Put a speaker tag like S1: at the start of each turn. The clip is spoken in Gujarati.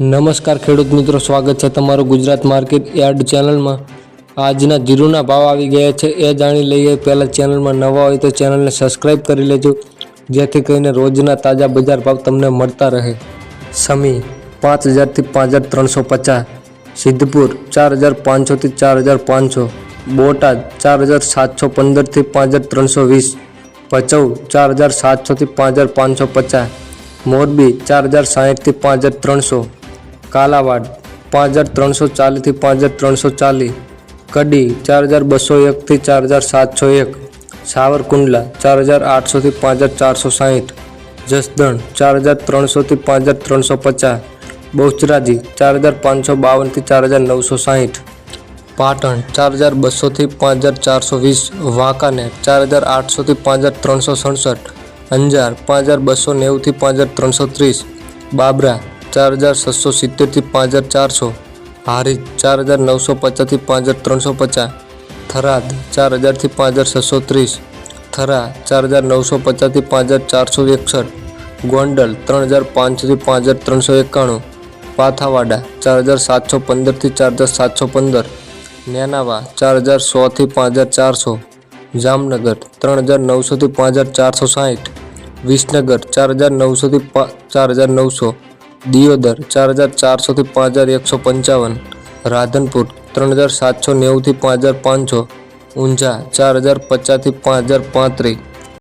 S1: નમસ્કાર ખેડૂત મિત્રો, સ્વાગત છે તમારું ગુજરાત માર્કેટ યાર્ડ ચેનલમાં. આજના જીરુના ભાવ આવી ગયા છે, એ જાણી લઈએ. પહેલાં ચેનલમાં નવા હોય તો ચેનલને સબસ્ક્રાઈબ કરી લેજો, જેથી કરીને રોજના તાજા બજાર ભાવ તમને મળતા રહે. સમી પાંચ હજારથી પાંચ હજાર ત્રણસો પચાસ, સિદ્ધપુર ચાર હજાર પાંચસોથી ચાર હજાર પાંચસો, બોટાદ ચાર હજાર સાતસો પંદરથી પાંચ હજાર ત્રણસો વીસ ભચૌ ચાર હજાર સાતસોથી પાંચ હજાર પાંચસો પચાસ, મોરબી ચાર હજાર સાહીઠથી પાંચ હજાર ત્રણસો કાલાવાડ પાંચ હજાર ત્રણસો ચાલીસથી પાંચ હજાર ત્રણસો ચાલીસ. કડી ચાર હજાર બસો એકથી ચાર હજાર સાતસો એક. સાવરકુંડલા ચાર હજાર આઠસોથી પાંચ હજાર ચારસો સાહીઠ. જસદણ ચાર હજાર ત્રણસોથી પાંચ હજાર ત્રણસો પચાસ. બહુચરાજી ચાર હજાર પાંચસો બાવનથી ચાર હજાર નવસો સાહીઠ. પાટણ ચાર હજાર બસોથી પાંચ હજાર ચારસો વીસ. વાંકાનેર ચાર હજાર આઠસોથી પાંચ હજાર ત્રણસો સડસઠ. અંજાર પાંચ હજાર બસો નેવુંથી પાંચ હજાર ત્રણસો ત્રીસ. બાબરા ચાર હજાર છસો સિત્તેરથી પાંચ હજાર ચારસો. હારીજ ચાર હજાર નવસો પચાસથી પાંચ હજાર ત્રણસો પચાસ. થરાદ ચાર હજારથી પાંચ હજાર છસો ત્રીસ. થરા ચાર હજાર નવસો પચાસથી પાંચ હજાર ચારસો એકસઠ. ગોંડલ ત્રણ હજાર પાંચસોથી પાંચ હજાર ત્રણસો એકાણું. પાથાવાડા ચાર હજાર સાતસો પંદરથી ચાર હજાર સાતસો પંદર. નેનાવા ચાર હજાર સોથી પાંચ હજાર ચારસો. જામનગર ત્રણ હજાર નવસોથી પાંચ હજાર ચારસો સાહીઠ. વિસનગર ચાર હજાર નવસોથી પા- ચાર હજાર નવસો. દિયોદર, ચાર હજાર ચારસોથી પાંચ હજાર એકસો પંચાવન. રાધનપુર, ત્રણ હજાર સાતસો નેવુંથી પાંચ હજાર પાંચસો. ઊંઝા, ચાર હજાર પચાસથી પાંચ હજાર પાંત્રીસ.